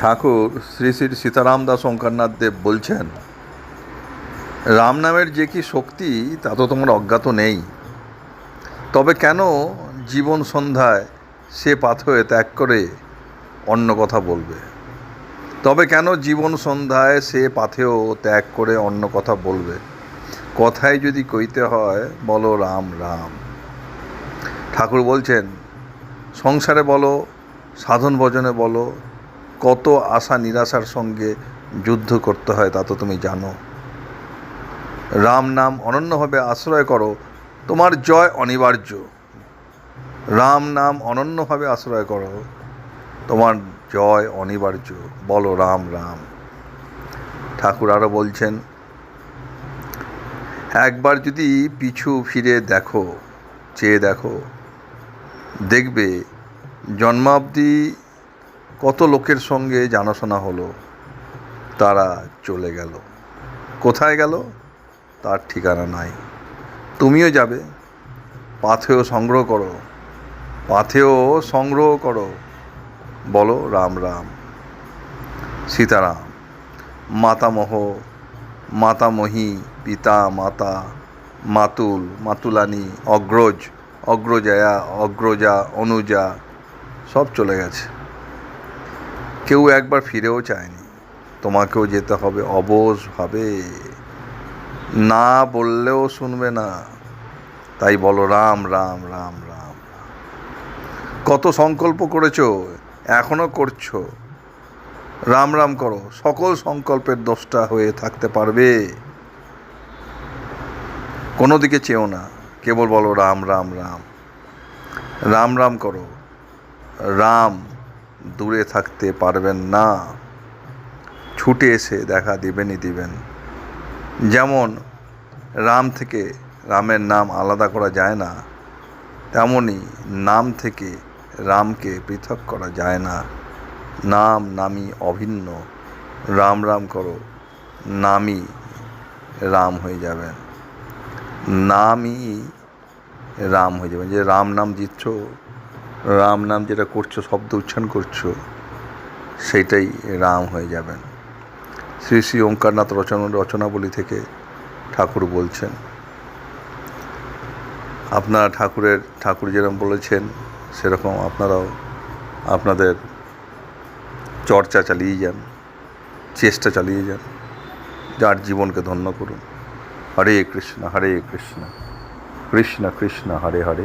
ঠাকুর শ্রী শ্রী সীতারাম দাস ওঙ্কারনাথ দেব বলছেন, রাম নামের যে কি শক্তি, তা তো তোমার অজ্ঞাত নেই। তবে কেন জীবন সন্ধ্যায় সে পাথরে ত্যাগ করে অন্য কথা বলবে? তবে কেন জীবন সন্ধ্যায় সে পাথেও ত্যাগ করে অন্য কথা বলবে? কথায় যদি কইতে হয়, বলো রাম রাম। ঠাকুর বলছেন, সংসারে বলো, সাধন ভজনে বলো কত আশা নিরাশার সঙ্গে যুদ্ধ করতে হয় তা তো তুমি জানো। রাম নাম অনন্যভাবে আশ্রয় করো, তোমার জয় অনিবার্য। রাম নাম অনন্যভাবে আশ্রয় করো, তোমার জয় অনিবার্য। বলো রাম রাম। ঠাকুর আরও বলছেন, একবার যদি পিছু ফিরে দেখো, চেয়ে দেখো, দেখবে জন্মাবধি কত লোকের সঙ্গে জানাশোনা হলো, তারা চলে গেল। কোথায় গেল, তার ঠিকানা নাই। তুমিও যাবে পাথেও সংগ্রহ করো পাথেও সংগ্রহ করো। বলো, রাম রাম। সীতারাম, মাতামহ, মাতামহী, পিতা, মাতা, মাতুল, মাতুলানি, অগ্রজ, অগ্রজায়া, অগ্রজা, অনুজা, সব চলে গেছে। কেউ একবার ফিরেও চায়নি। তোমাকেও যেতে হবে, অবশ হবে। না বললেও শুনবে না। তাই বলো, রাম রাম রাম রাম কত সংকল্প করেছ, এখনও করছ। রাম রাম করো, সকল সংকল্পের দোষটা হয়ে থাকতে পারবে। কোনো দিকে চেও না, কেবল বলো, রাম রাম রাম। রাম রাম করো। রাম দূরে থাকতে পারবেন না। ছুটে এসে দেখা দিবেনই দিবেন। যেমন রাম থেকে রামের নাম আলাদা করা যায় না তেমনই নাম থেকে রামকে পৃথক করা যায় না। নাম নামই অভিন্ন। রাম রাম করো, নামই রাম হয়ে যাবেন নামই রাম হয়ে যাবেন যে রাম নাম দিচ্ছ রাম নাম যেটা করছ, শব্দ উচ্চারণ করছ, সেইটাই রাম হয়ে যাবেন। শ্রী শ্রী ওঙ্কারনাথ রচনা, রচনাবলী থেকে ঠাকুর বলছেন। আপনারা ঠাকুরের, ঠাকুর যেরকম বলেছেন, সেরকম আপনারাও আপনাদের চর্চা চালিয়ে যান, চেষ্টা চালিয়ে যান। যার জীবনকে ধন্য করুন। হরে কৃষ্ণ হরে কৃষ্ণ। কৃষ্ণ কৃষ্ণ, হরে হরে।